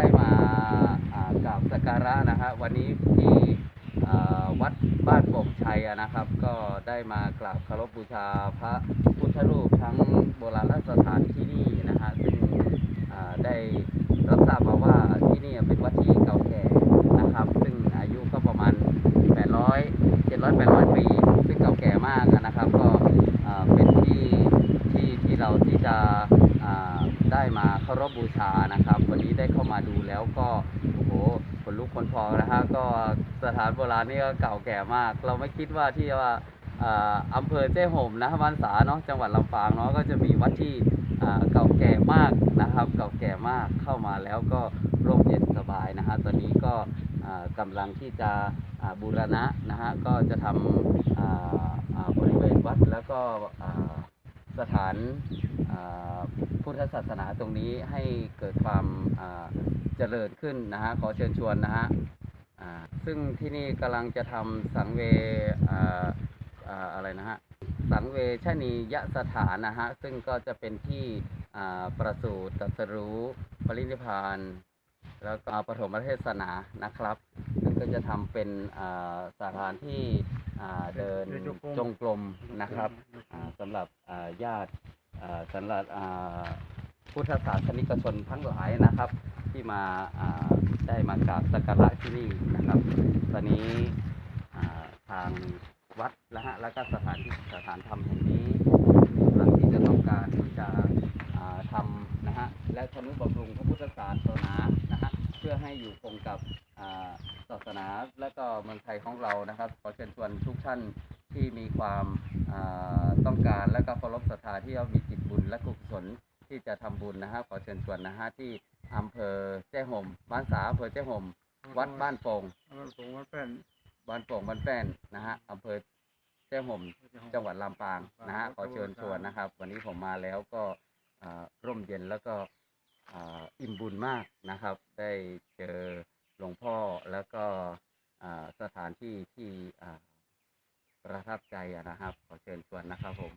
ได้มากราบสักการะนะฮะวันนี้ที่วัดบ้านป่งชัยนะครับ ก็ได้มากราบเคารพบูชาพระพุทธรูปทั้งโบราณสถานที่นี่นะฮะซึ่งได้รับทราบมาว่าที่นี่เป็นวัดที่เก่าแก่นะครับ ซึ่งอายุก็ประมาณ 800 700 800 ปี ซึ่งเก่าแก่มากนะครับ ก็เป็นที่ที่ที่เราที่จะ ได้มาเคารพบูชานะครับ วันนี้ได้เข้ามาดูแล้วก็โอ้โหขนลุกขนพองนะฮะก็สถานโบราณนี่ก็เก่าแก่มาก เราไม่คิดว่าที่ว่าอ่าอำเภอเจ้ห่มนะมันสาเนาะจังหวัดลำปางเนาะก็จะมีวัดที่เก่าแก่มากนะครับ เก่าแก่มากเข้ามาแล้วก็ร่มเย็นสบายนะฮะตอนนี้ก็อ่ากำลังที่จะบูรณะนะฮะก็จะทำบริเวณวัดแล้วก็ สถานพุทธศาสนาตรงนี้ให้เกิดความเจริญขึ้นนะฮะขอเชิญชวนนะฮะซึ่งที่นี่กำลังจะทำสังเวอ่าอ่าอะไรนะฮะสังเวชนียสถานนะฮะซึ่งก็จะเป็นที่ประสูติตรัสรู้ปรินิพานแล้วก็ปฐมเทศนานะครับ ก็จะทำเป็นอ่าสถานที่อ่าเดินเดินจงกรมจงกรมนะครับอ่าสำหรับอ่าญาติอ่าสำหรับอ่าพุทธศาสนิกชนทั้งหลายนะครับ ที่มาอ่าได้มากราบสักการะที่นี่นะครับ ตอนนี้อ่าทางวัดและฮะแล้วก็สถานที่สถานธรรมแห่งนี้กำลังที่จะต้องการที่จะอ่าทำนะฮะและทนุ บำรุงพระพุทธศาสนานะฮะเพื่อให้อยู่คงกับอ่าศาสนาและก็เมืองไทยของเรานะครับขอเชิญชวนทุกท่านที่มีความอ่าต้องการและก็เคารพศรัทธาที่เรามีจิตบุญและกุศลที่จะทำบุญนะฮะขอเชิญชวนนะฮะที่อำเภอแจ้ห่มบ้านสาอำเภอแจ้ห่มวัดบ้านโป่งบ้านโป่งวัดแป้นบ้านโป่งบ้านแป้นนะฮะอำเภอแจ้ห่มจังหวัดลำปางนะฮะขอเชิญชวนนะครับ วันนี้ผมมาแล้วก็อ่าร่มเย็นแล้วก็ อิ่มบุญมากนะครับ ได้เจอหลวงพ่อแล้วก็สถานที่ที่ประทับใจนะครับ ขอเชิญชวนนะครับผม